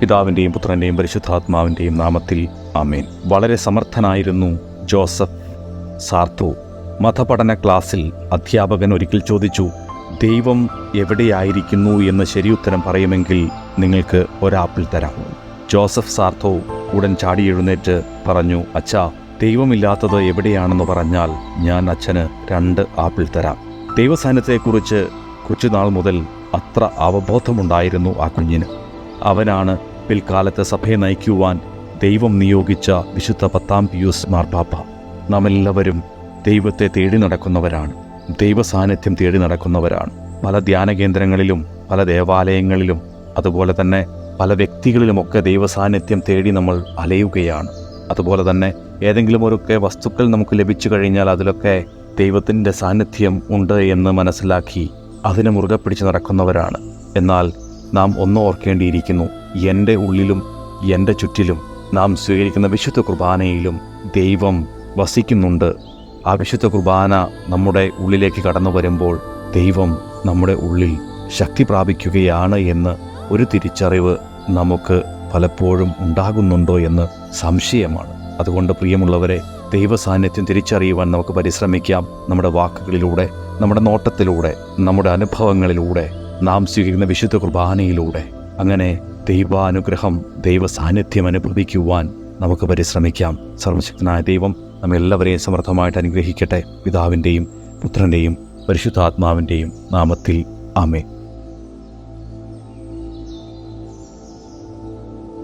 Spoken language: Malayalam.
പിതാവിന്റെയും പുത്രന്റെയും പരിശുദ്ധാത്മാവിന്റെയും നാമത്തിൽ ആമേൻ. വളരെ സമർത്ഥനായിരുന്നു ജോസഫ് സാർത്തു. മതപഠന ക്ലാസ്സിൽ അധ്യാപകൻ ഒരിക്കൽ ചോദിച്ചു ദൈവം എവിടെയായിരിക്കുന്നു എന്ന് ശരിയുത്തരം പറയുമെങ്കിൽ നിങ്ങൾക്ക് ഒരാപ്പിൾ തരാം. ജോസഫ് സാർത്തോ ഉടൻ ചാടി എഴുന്നേറ്റ് പറഞ്ഞു അച്ഛാ ദൈവമില്ലാത്തത് എവിടെയാണെന്ന് പറഞ്ഞാൽ ഞാൻ അച്ഛന് രണ്ട് ആപ്പിൾ തരാം. ദൈവസാന്നിധ്യത്തെക്കുറിച്ച് കൊച്ചുനാൾ മുതൽ അത്ര അവബോധമുണ്ടായിരുന്നു ആ കുഞ്ഞിന്. അവനാണ് പിൽക്കാലത്ത് സഭയെ നയിക്കുവാൻ ദൈവം നിയോഗിച്ച വിശുദ്ധ പത്താം പിയൂസ് മാർപ്പാപ്പ. നാം എല്ലാവരും ദൈവത്തെ തേടി നടക്കുന്നവരാണ്. ദൈവ സാന്നിധ്യം തേടി നടക്കുന്നവരാണ്. പല ധ്യാന കേന്ദ്രങ്ങളിലും പല ദേവാലയങ്ങളിലും അതുപോലെ തന്നെ പല വ്യക്തികളിലുമൊക്കെ ദൈവ സാന്നിധ്യം തേടി നമ്മൾ അലയുകയാണ്. അതുപോലെ തന്നെ ഏതെങ്കിലും ഒരൊക്കെ വസ്തുക്കൾ നമുക്ക് ലഭിച്ചു കഴിഞ്ഞാൽ അതിലൊക്കെ ദൈവത്തിന്റെ സാന്നിധ്യം ഉണ്ട് എന്ന് മനസ്സിലാക്കി അതിനെ മുറുകെ പിടിച്ച് നടക്കുന്നവരാണ്. എന്നാൽ നാം ഒന്ന് ഓർക്കേണ്ടിയിരിക്കുന്നു. എന്റെ ഉള്ളിലും എന്റെ ചുറ്റിലും നാം സ്വീകരിക്കുന്ന വിശുദ്ധ കുർബാനയിലും ദൈവം വസിക്കുന്നുണ്ട്. ആ വിശുദ്ധ കുർബാന നമ്മുടെ ഉള്ളിലേക്ക് കടന്നു വരുമ്പോൾ ദൈവം നമ്മുടെ ഉള്ളിൽ ശക്തി പ്രാപിക്കുകയാണ് എന്ന് ഒരു തിരിച്ചറിവ് നമുക്ക് പലപ്പോഴും ഉണ്ടാകുന്നുണ്ടോ എന്ന് സംശയമാണ്. അതുകൊണ്ട് പ്രിയമുള്ളവരെ ദൈവസാന്നിധ്യം തിരിച്ചറിയുവാൻ നമുക്ക് പരിശ്രമിക്കാം. നമ്മുടെ വാക്കുകളിലൂടെ നമ്മുടെ നോട്ടത്തിലൂടെ നമ്മുടെ അനുഭവങ്ങളിലൂടെ നാം സ്വീകരിക്കുന്ന വിശുദ്ധ കുർബാനയിലൂടെ. അങ്ങനെ ദൈവാനുഗ്രഹം ദൈവ സാന്നിധ്യം അനുഭവിക്കുവാൻ നമുക്ക് പരിശ്രമിക്കാം. സർവശക്തനായ ദൈവം നമ്മെല്ലാവരെയും സമർത്ഥമായിട്ട് അനുഗ്രഹിക്കട്ടെ. പിതാവിന്റെയും പുത്രന്റെയും പരിശുദ്ധാത്മാവിന്റെയും നാമത്തിൽ ആമേ